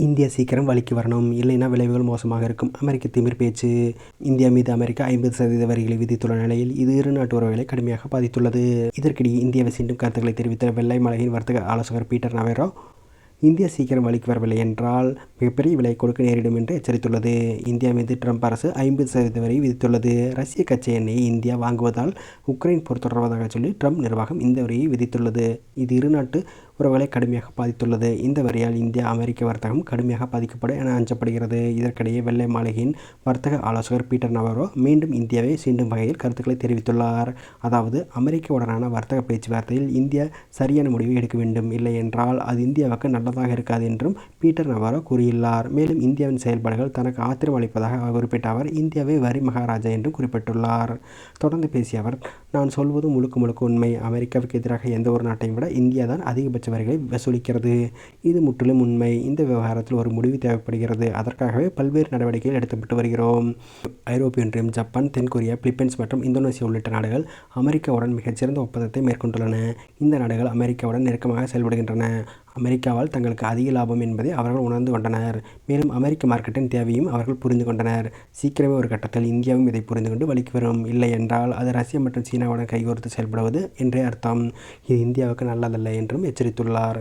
India சீக்கிரம் வழிக்கு வரணும். இல்லைன்னா விளைவுகள் மோசமாக இருக்கும். அமெரிக்க திமிர் பேச்சு இந்தியா மீது அமெரிக்கா ஐம்பது சதவீத வரிகளை விதித்துள்ள நிலையில் இது இரு நாட்டு உறவுகளை கடுமையாக பாதித்துள்ளது. இதற்கிடையே இந்தியாவை சீண்டும் கருத்துக்களை தெரிவித்த வெள்ளை மலையின் வர்த்தக ஆலோசகர் பீட்டர் நவேரோ இந்தியா சீக்கிரம் வழிக்கு வரவில்லை என்றால் மிகப்பெரிய விலை கொடுக்க நேரிடும் என்று எச்சரித்துள்ளது. இந்தியா மீது ட்ரம்ப் அரசு ஐம்பது சதவீத வரை விதித்துள்ளது. ரஷ்ய கச்சை எண்ணெயை இந்தியா வாங்குவதால் உக்ரைன் போர் தொடர்வதாக சொல்லி ட்ரம்ப் நிர்வாகம் இந்த வரியை விதித்துள்ளது. இது இரு நாட்டு உறவுகளை கடுமையாக பாதித்துள்ளது. இந்த வரியால் இந்தியா அமெரிக்க வர்த்தகம் கடுமையாக பாதிக்கப்படும் என அஞ்சப்படுகிறது. இதற்கிடையே வெள்ளை மாளிகையின் வர்த்தக ஆலோசகர் பீட்டர் நவரோ மீண்டும் இந்தியாவை சீண்டும் வகையில் கருத்துக்களை தெரிவித்துள்ளார். அதாவது அமெரிக்காவுடனான வர்த்தக பேச்சுவார்த்தையில் இந்தியா சரியான முடிவை எடுக்க வேண்டும். இல்லை என்றால் அது இந்தியாவுக்கு நல்லதாக இருக்காது என்றும் பீட்டர் நவரோ கூறியுள்ளார். மேலும் இந்தியாவின் செயல்பாடுகள் தனக்கு ஆத்திரம் அளிப்பதாக குறிப்பிட்ட அவர் இந்தியாவை வரி மகாராஜா என்று குறிப்பிட்டுள்ளார். தொடர்ந்து பேசிய அவர் நான் சொல்வது முழுக்க முழுக்க உண்மை. அமெரிக்காவுக்கு எதிராக எந்த ஒரு நாட்டையும் விட இந்தியா தான் அதிகபட்ச வரிகளை வசூலிக்கிறது. இது முற்றிலும் உண்மை. இந்த விவகாரத்தில் ஒரு முடிவு தேவைப்படுகிறது. அதற்காகவே பல்வேறு நடவடிக்கைகள் எடுத்துப்பட்டு வருகிறோம். ஐரோப்பிய ஒன்றியம் ஜப்பான் தென்கொரியா பிலிப்பைன்ஸ் மற்றும் இந்தோனேசியா உள்ளிட்ட நாடுகள் அமெரிக்காவுடன் மிகச்சிறந்த ஒப்பந்தத்தை மேற்கொண்டுள்ளன. இந்த நாடுகள் அமெரிக்காவுடன் நெருக்கமாக செயல்படுகின்றன. அமெரிக்காவால் தங்களுக்கு அதிக லாபம் என்பதை அவர்கள் உணர்ந்து கொண்டனர். மேலும் அமெரிக்க மார்க்கெட்டின் தேவையும் அவர்கள் புரிந்து கொண்டனர். சீக்கிரமே ஒரு கட்டத்தில் இந்தியாவும் இதை புரிந்து கொண்டு வலிக்கு வரும். இல்லை என்றால் அது ரஷ்யா மற்றும் சீனாவுடன் கைகோர்த்து செயல்படுவது என்றே அர்த்தம். இது இந்தியாவுக்கு நல்லதல்ல என்றும் எச்சரித்துள்ளார்.